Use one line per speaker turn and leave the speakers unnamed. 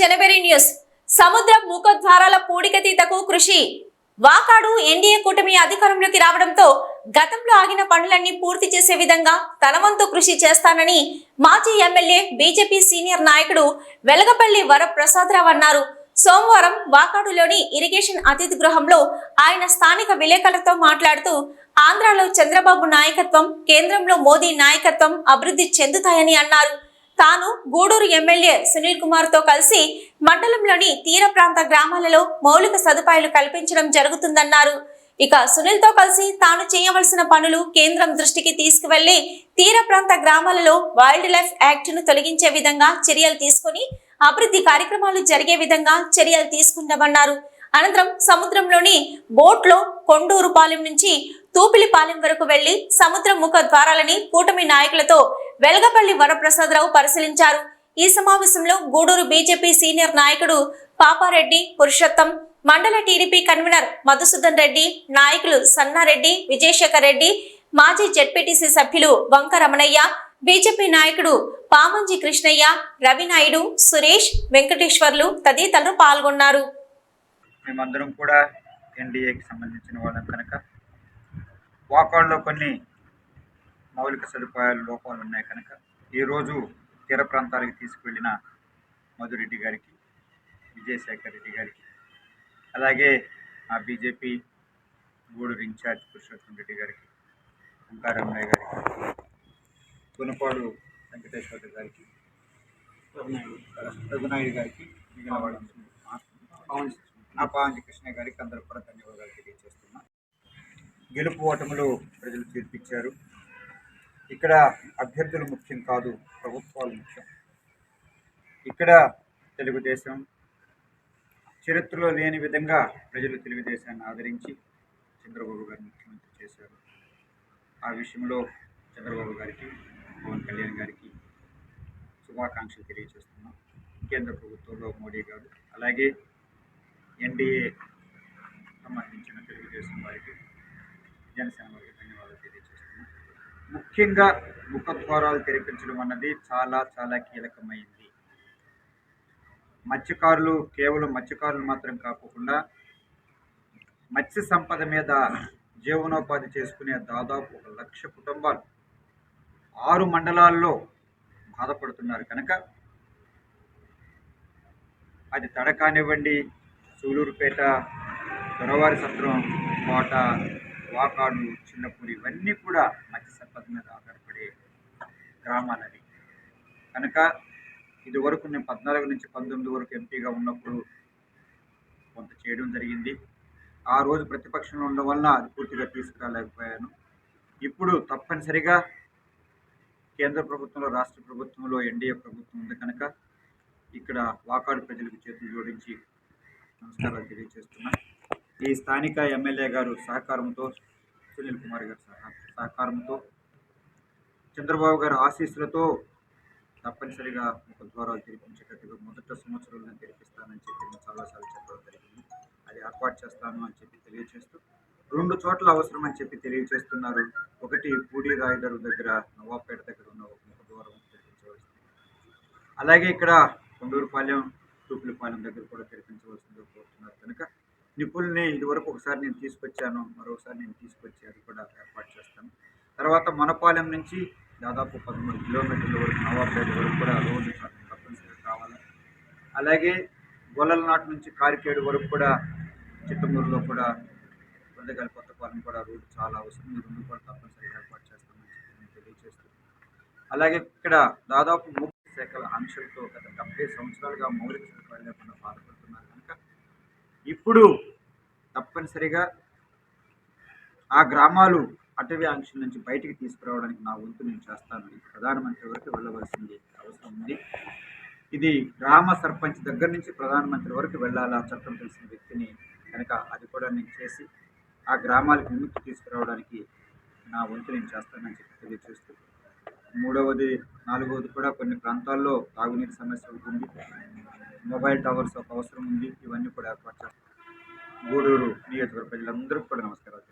జనవరి news. సముద్ర ముఖద్వారాల పూడికతీతకు కృషి. Vakadu NDA కూటమి అధికారంలోకి రావడంతో గతంలో ఆగిన పనులన్నీ పూర్తి చేసే విధంగా తనవంతు కృషి చేస్తానని మాజీ ఎమ్మెల్యే బీజేపీ సీనియర్ నాయకుడు వెలగపల్లి వరప్రసాదరావు అన్నారు. సోమవారం వాకాడులోని ఇరిగేషన్ అతిథి గృహంలో ఆయన స్థానిక విలేకరులతో మాట్లాడుతూ ఆంధ్రాలో చంద్రబాబు నాయకత్వం కేంద్రంలో మోదీ నాయకత్వం అభివృద్ధి చెందుతాయని అన్నారు. తాను గూడూరు ఎమ్మెల్యే సునీల్ కుమార్తో కలిసి మండలంలోని తీర ప్రాంత గ్రామాలలో మౌలిక సదుపాయాలు కల్పించడం జరుగుతుందన్నారు. ఇక సునీల్తో కలిసి తాను చేయవలసిన పనులు కేంద్రం దృష్టికి తీసుకువెళ్ళి తీర ప్రాంత గ్రామాలలో వైల్డ్ లైఫ్ యాక్ట్ను తొలగించే విధంగా చర్యలు తీసుకుని అభివృద్ధి కార్యక్రమాలు జరిగే విధంగా చర్యలు తీసుకుంటామన్నారు అనంతరం సముద్రంలోని బోట్లో కొండూరుపాలెం నుంచి తూపిలిపాలెం వరకు వెళ్ళి సముద్ర ముఖ ద్వారాలని కూటమి నాయకులతో వెలగపల్లి వరప్రసాదరావు పరిశీలించారు. ఈ సమావేశంలో గూడూరు బీజేపీ సీనియర్ నాయకుడు పాపారెడ్డి పురుషోత్తం మండల టీడీపీ కన్వీనర్ మధుసూదన్ రెడ్డి నాయకులు సన్నారెడ్డి విజయశేఖర్ రెడ్డి మాజీ జెడ్పీటీసీ సభ్యులు వంక రమణయ్య బీజేపీ నాయకుడు పామంజి కృష్ణయ్య రవినాయుడు సురేష్ వెంకటేశ్వర్లు తదితరులు పాల్గొన్నారు.
మేమందరం కూడా ఎన్డీఏకి సంబంధించిన వాళ్ళం కనుక. వాకాడ్లో కొన్ని మౌలిక సదుపాయాల లోపాలు ఉన్నాయి కనుక ఈరోజు తీర ప్రాంతాలకు తీసుకువెళ్ళిన మధురెడ్డి గారికి విజయశేఖర్ రెడ్డి గారికి అలాగే ఆ బీజేపీ గూడూరు ఇన్ఛార్జ్ పురుషోత్తం రెడ్డి గారికి ఓంకారమయ్య గారికి గుణపాడు వెంకటేశ్వర గారికి రఘునాయుడు గారికి మిగిలిన నా పాంజి కృష్ణ గారికి అందరూ కూడా ధన్యవాదాలు తెలియజేస్తున్నా. గెలుపు ఓటములు ప్రజలు తీర్పిచ్చారు. ఇక్కడ అభ్యర్థులు ముఖ్యం కాదు ప్రభుత్వాలు ముఖ్యం. ఇక్కడ తెలుగుదేశం చరిత్రలో లేని విధంగా ప్రజలు తెలుగుదేశాన్ని ఆదరించి చంద్రబాబు గారు ముఖ్యమంత్రి చేశారు. ఆ విషయంలో చంద్రబాబు గారికి పవన్ కళ్యాణ్ గారికి శుభాకాంక్షలు తెలియజేస్తున్నాం. కేంద్ర ప్రభుత్వంలో మోడీ గారు అలాగే ఎన్డీఏ సంబంధించిన తెలుగుదేశం వారికి జనసేన వారికి ధన్యవాదాలు తెలియజేస్తున్నాం. ముఖ్యంగా ముఖద్వారాలు తెరిపించడం అన్నది చాలా చాలా కీలకమైంది. మత్స్యకారులు కేవలం మత్స్యకారులు మాత్రం కాకుండా మత్స్య సంపద మీద జీవనోపాధి చేసుకునే దాదాపు ఒక లక్ష కుటుంబాలు ఆరు మండలాల్లో బాధపడుతున్నారు కనుక అది తడ కానివ్వండి సూలూరుపేట దొరవారి సత్రం కోట వాకాడు చిన్నపూరి ఇవన్నీ కూడా మత్స్య మీద ఆధారపడే గ్రామాలవి. కనుక ఇది వరకు నేను పద్నాలుగు నుంచి పంతొమ్మిది వరకు ఎంపీగా ఉన్నప్పుడు కొంత చేయడం జరిగింది. ఆ రోజు ప్రతిపక్షంలో ఉండడం వలన అది పూర్తిగా తీసుకురాలేకపోయాను. ఇప్పుడు తప్పనిసరిగా కేంద్ర ప్రభుత్వంలో రాష్ట్ర ప్రభుత్వంలో ఎన్డీఏ ప్రభుత్వం ఉంది కనుక ఇక్కడ వాకాడు ప్రజలకు చేతులు జోడించి నమస్కారాలు తెలియజేస్తున్నా. ఈ స్థానిక ఎమ్మెల్యే గారు సహకారంతో సునీల్ కుమార్ గారి సహ సహకారంతో చంద్రబాబు గారి ఆశీస్సులతో తప్పనిసరిగా ఒక ద్వారా తెరిపించేటట్టుగా మొదట సంవత్సరంలో తెరిపిస్తానని చెప్పి నేను చాలాసార్లు చెప్పడం జరిగింది. అది ఏర్పాటు చేస్తాను అని చెప్పి తెలియజేస్తూ రెండు చోట్ల అవసరం అని చెప్పి తెలియజేస్తున్నారు ఒకటి పూడి రాయదరు దగ్గర నవాబ్పేట దగ్గర ఉన్న ఒక ముఖ ద్వారం తెరిపించవలసింది. అలాగే ఇక్కడ కొండూరుపాలెం తూపులపాలెం దగ్గర కూడా తెరిపించవలసిందిగా కోరుతున్నారు కనుక నిపుణుల్ని ఇదివరకు ఒకసారి నేను తీసుకొచ్చాను మరొకసారి నేను తీసుకొచ్చి అది కూడా ఏర్పాటు చేస్తాను. తర్వాత మనపాలెం నుంచి దాదాపు పదమూడు కిలోమీటర్ల వరకు నవాబ్పేట వరకు కూడా రోడ్డు తప్పనిసరిగా కావాలి. అలాగే గొల్లలనాటి నుంచి కారికేడు వరకు కూడా చిట్టమూరులో కూడా వందగల కొత్తపాలెం కూడా రోడ్డు చాలా అవసరం. ఈ రెండు కూడా తప్పనిసరిగా ఏర్పాటు చేస్తామని చెప్పి తెలియజేస్తూ. అలాగే ఇక్కడ దాదాపు ముఖ్య శాఖల ఆంక్షలతో గత డెబ్బై సంవత్సరాలుగా మౌలిక సదుపాయాలు లేకుండా బాధపడుతున్నారు కనుక ఇప్పుడు తప్పనిసరిగా ఆ గ్రామాలు అటవీ ఆంక్షల నుంచి బయటికి తీసుకురావడానికి నా వంతు నేను చేస్తాను. ఇది ప్రధానమంత్రి వరకు వెళ్ళవలసింది అవసరం ఉంది. ఇది గ్రామ సర్పంచ్ దగ్గర నుంచి ప్రధానమంత్రి వరకు వెళ్ళాలా చట్టం తెలిసిన వ్యక్తిని కనుక అది కూడా నేను చేసి ఆ గ్రామాలకు విముక్తి తీసుకురావడానికి నా వంతు నేను చేస్తానని చెప్పి తెలియజేస్తూ మూడవది నాలుగవది కూడా కొన్ని ప్రాంతాల్లో తాగునీటి సమస్య ఉంటుంది. మొబైల్ టవర్స్ ఒక అవసరం ఉంది. ఇవన్నీ కూడా ఏర్పాటు చేస్తాను. గూడూరు నియోజకవర్గ ప్రజలందరికీ కూడా నమస్కారాలు.